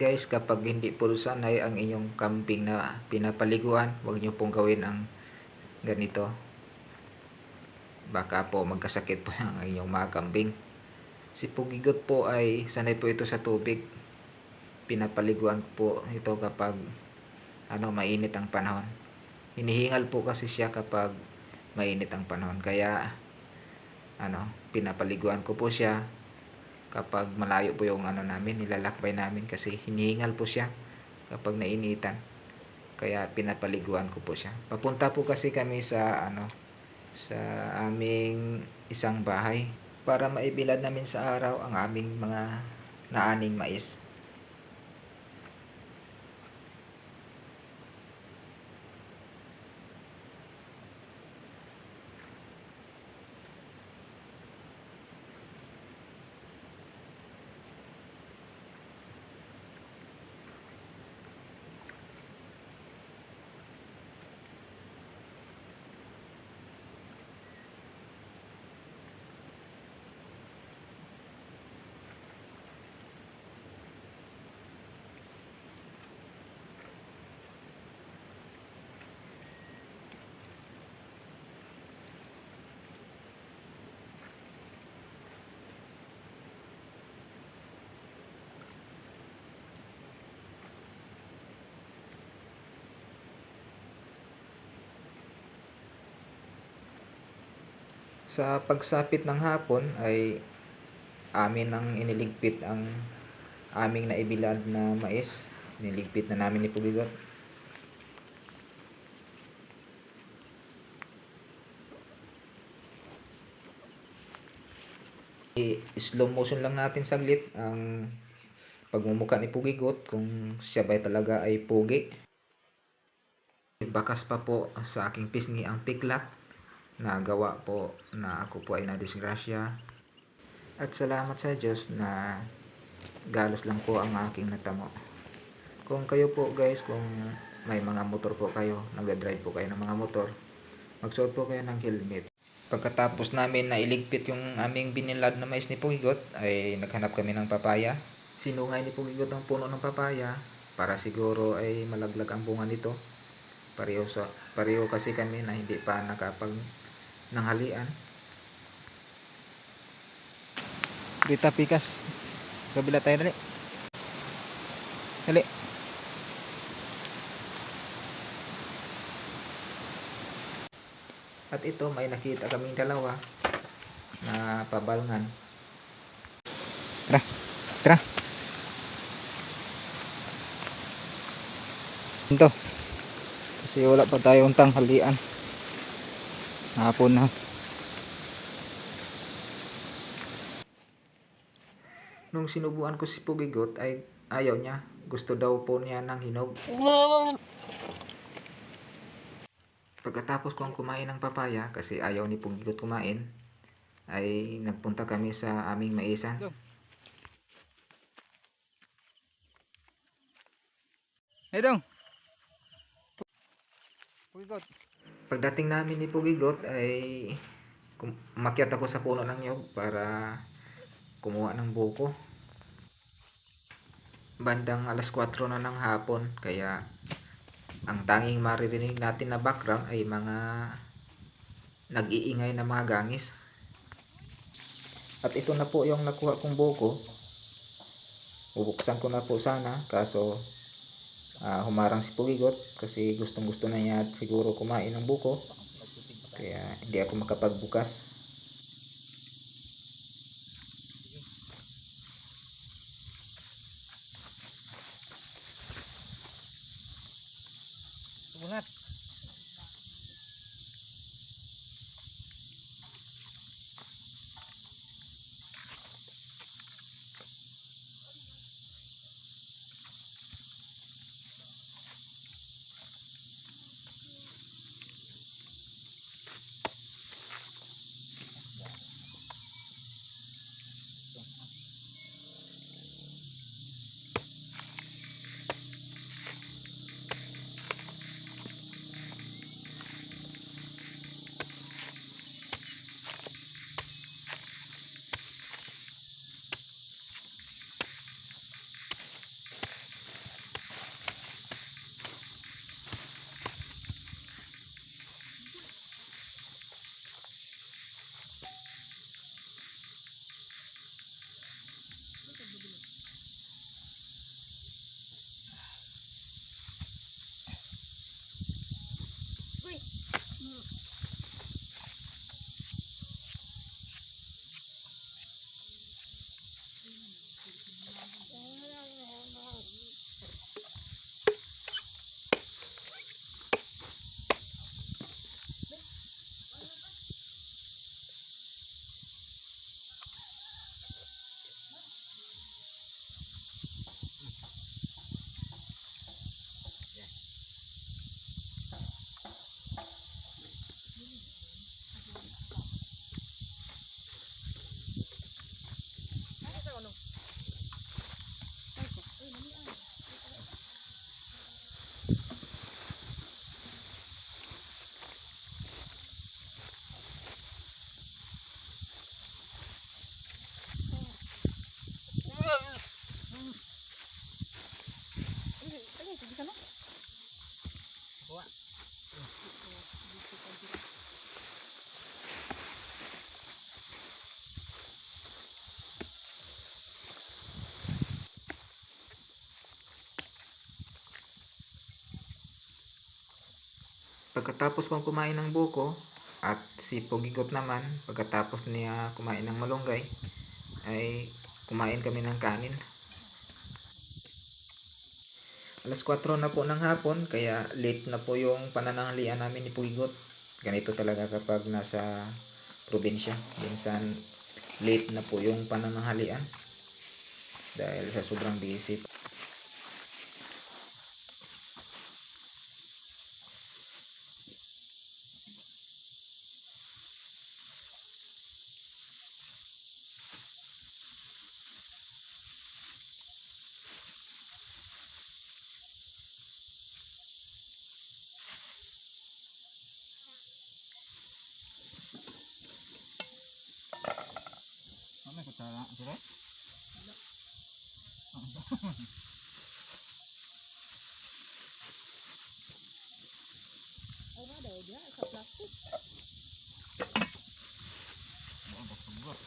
guys, kapag hindi po sanay ang inyong kambing na pinapaliguan, huwag nyo pong gawin ang ganito. Baka po magkasakit po ang inyong mga kambing. Si Pugigot po ay sanay po ito sa tubig. Pinapaliguan po ito kapag ano mainit ang panahon. Hinihingal po kasi siya kapag mainit ang panahon. Kaya ano, pinapaliguan ko po siya kapag malayo po yung ano namin, nilalakbay namin kasi hinihingal po siya kapag nainitan. Kaya pinapaliguan ko po siya. Papunta po kasi kami sa ano sa aming isang bahay para maibilad namin sa araw ang aming mga naaning mais. Sa pagsapit ng hapon ay amin ang iniligpit ang aming naibilad na mais. Iniligpit na namin ni Pugigot. I-slow motion lang natin saglit ang pagmumuka ni Pugigot kung siya ba talaga ay pugi. Bakas pa po sa aking pisngi ang piklak na gawa po na ako po ay nadisgrasya. At salamat sa Diyos na galos lang po ang aking natamo. Kung kayo po guys, kung may mga motor po kayo, nagda-drive po kayo ng mga motor, magsuot po kayo ng helmet. Pagkatapos namin na iligpit yung aming binilad na mais ni Pugigot, ay naghanap kami ng papaya. Sinungay ni Pugigot ang puno ng papaya para siguro ay malaglag ang bunga nito. Pareho, sa, pareho kasi kami na hindi pa nakapag nanghalian. Rita Pikas. Sa kabila tayo dali. Dali. At ito may nakita kaming dalawa na pabalngan. Tara. Tara. Ito. Kasi wala pa tayong tanghalian. Hapon na. Nung sinubuan ko si Pugigot ay ayaw niya. Gusto daw po niya ng hinog. Pagkatapos kong kumain ng papaya kasi ayaw ni Pugigot kumain ay nagpunta kami sa aming maisan. Hey dong. Pugigot. Pagdating namin ni Pugigot ay umakyat ako sa puno ng nyog para kumuha ng buko. Bandang alas 4 na ng hapon kaya ang tanging maririnig natin na background ay mga nag-iingay na mga gangis. At ito na po yung nakuha kong buko. Bubuksan ko na po sana kaso ah, humarang si Pugigot kasi gustong gusto na niya siguro kumain ng buko. Kaya hindi ako makapagbukas. Pagkatapos kong kumain ng buko at si Pugigot naman, pagkatapos niya kumain ng malunggay, ay kumain kami ng kanin. Alas 4 na po ng hapon, kaya late na po yung panananghalian namin ni Pugigot. Ganito talaga kapag nasa probinsya. Minsan late na po yung panananghalian. Dahil sa sobrang busy. Ko tara? Sure? Ano daw dia sa plastic? Oo, sumbot.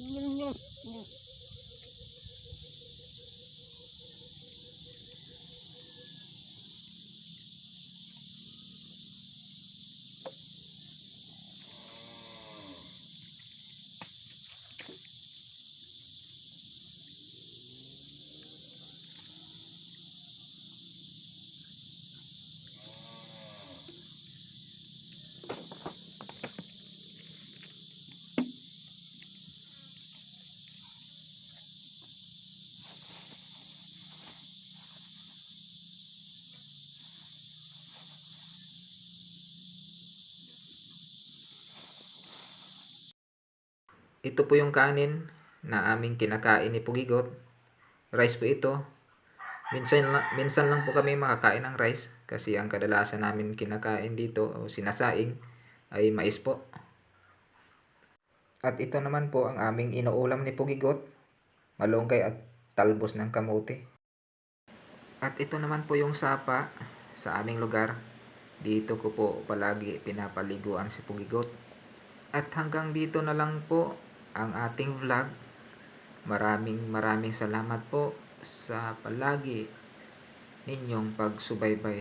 Нет, нет, нет. Ito po yung kanin na aming kinakain ni Pugigot. Rice po ito. Minsan, minsan lang po kami makakain ng rice kasi ang kadalasan namin kinakain dito o sinasaing ay mais po. At ito naman po ang aming inuulam ni Pugigot. Malunggay at talbos ng kamote. At ito naman po yung sapa sa aming lugar. Dito ko po palagi pinapaliguan si Pugigot. At hanggang dito na lang po ang ating vlog. Maraming maraming salamat po sa palagi ninyong pagsubaybay.